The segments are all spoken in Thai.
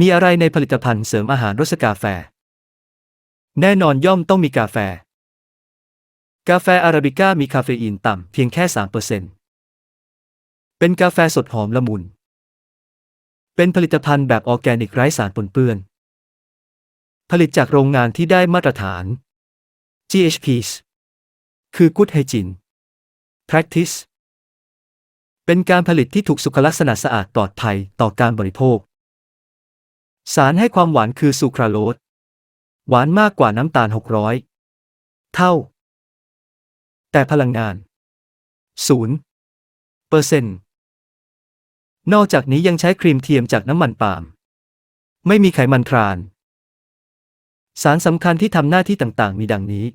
มีอะไรในผลิตภัณฑ์เสริมอาหารรสกาแฟ แน่นอนย่อมต้องมีกาแฟ กาแฟอาราบิก้ามีคาเฟอีนต่ำเพียงแค่3%เป็นกาแฟสดหอมละมุน เป็นผลิตภัณฑ์แบบออร์แกนิกไร้สารปนเปื้อน ผลิตจากโรงงานที่ได้มาตรฐาน GHPs คือ Good Hygiene Practice เป็นการผลิตที่ถูกสุขลักษณะสะอาดปลอดภัยต่อการบริโภค สารให้ความหวานคือซูคราโลสหวานมากกว่าน้ำตาล 600 เท่า แต่พลังงาน 0เปอร์เซ็นต์นอกจากนี้ยังใช้ครีมเทียมจากน้ำมันปาล์ม ไม่มีไขมันทราน สารสำคัญที่ทำหน้าที่ต่างๆ มีดังนี้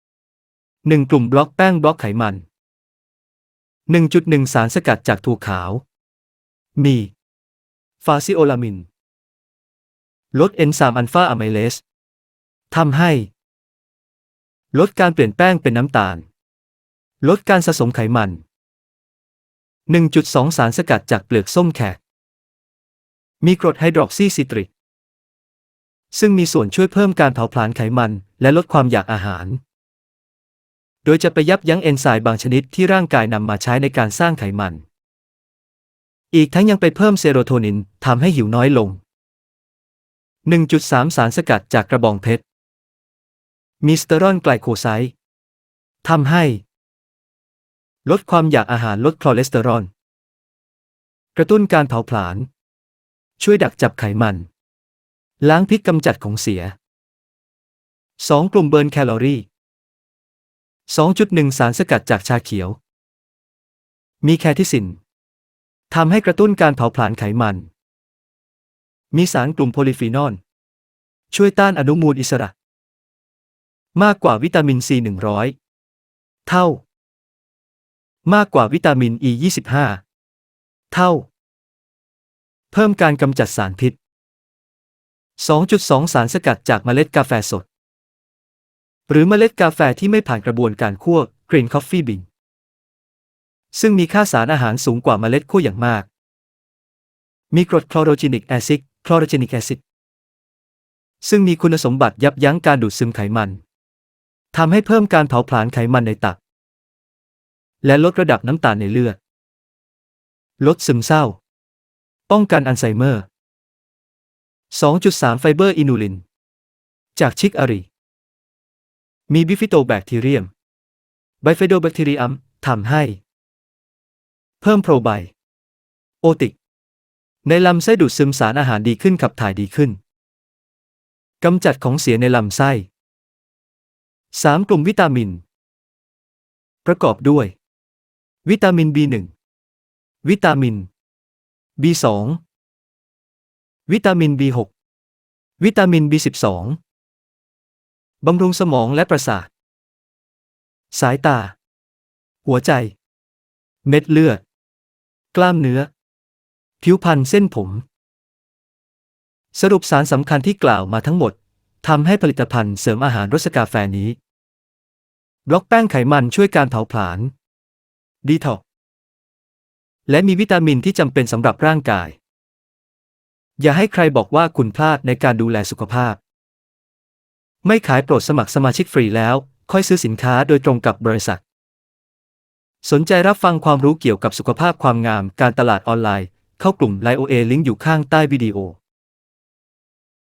1. กลุ่มบล็อกแป้งบล็อกไขมัน 1.1 สารสกัดจากถั่วขาว มี ฟาซิโอลามิน ลดเอนไซม์อัลฟาอะไมเลสทำให้ ลดการเปลี่ยนแป้งเป็นน้ำตาล ลดการสะสมไขมัน 1.2 สารสกัดจากเปลือกส้มแขก มีกรดไฮดรอกซีซิตริก ซึ่งมีส่วนช่วยเพิ่มการเผาผลาญไขมันและลดความอยากอาหาร โดยจะไปยับยั้งเอนไซม์บางชนิดที่ร่างกายนำมาใช้ในการสร้างไขมัน อีกทั้งยังไปเพิ่มเซโรโทนินทำให้หิวน้อยลง 1.3 สารสกัดจากกระบองเพชร มีสเตอรอนไกลโคไซด์ทำให้ ลดความอยากอาหารลดคอเลสเตอรอล กระตุ้นการเผาผลาญ ช่วยดักจับไขมัน ล้างพิษกำจัดของเสีย 2. กลุ่มเบิร์นแคลอรี่ 2.1 สารสกัดจากชาเขียว มีแคทิซินทำให้กระตุ้นการเผาผลาญไขมัน มีสารกลุ่มโพลีฟีนอล ช่วยต้านอนุมูลอิสระ มากกว่าวิตามินซี100 เท่า มากกว่าวิตามินอ E 25 เท่า เพิ่มการกำจัดสารพิษ 2.2 สารสกัดจากเมล็ดกาแฟสด หรือเมล็ดกาแฟที่ไม่ผ่านกระบวนการคั่ว Green Coffee Bean ซึ่งมีค่าสารอาหารสูงกว่าเมล็ดคั่วอย่างมาก มีกรดคลอโรจินิกแอซิด คลอโรเจนิกแอซิดซึ่งมีคุณสมบัติยับยั้งการดูดซึมไขมันทำให้เพิ่มการเผาผลาญไขมันในตับ และลดระดับน้ำตาลในเลือด ลดซึมเศร้า ป้องกันอัลไซเมอร์ 2.3 ไฟเบอร์อินูลิน จากชิกอารี มีบิฟิโตแบคทีเรียม ไบเฟโดแบคทีเริอัมทำให้ เพิ่มโปรไบโอติก ในลำไส้ดูดซึมสารอาหารดีขึ้นขับถ่ายดีขึ้น กำจัดของเสียในลำไส้ 3. กลุ่มวิตามิน ประกอบด้วย วิตามิน B1 วิตามิน B2 วิตามิน B6 วิตามิน B12 บำรุงสมองและประสาท สายตา หัวใจ เม็ดเลือด กล้ามเนื้อ ผิวพรรณเส้นผม สรุปสารสำคัญที่กล่าวมาทั้งหมดทำให้ผลิตภัณฑ์เสริมอาหารรสกาแฟนี้บล็อกแป้งไขมันช่วยการเผาผลาญดีท็อกและมีวิตามินที่จำเป็นสำหรับร่างกาย อย่าให้ใครบอกว่าคุณพลาดในการดูแลสุขภาพ ไม่ขายโปรดสมัครสมาชิกฟรีแล้ว ค่อยซื้อสินค้าโดยตรงกับบริษัท สนใจรับฟังความรู้เกี่ยวกับสุขภาพความงามการตลาดออนไลน์ เข้ากลุ่มไลโอเอลิงก์อยู่ข้างใต้วิดีโอ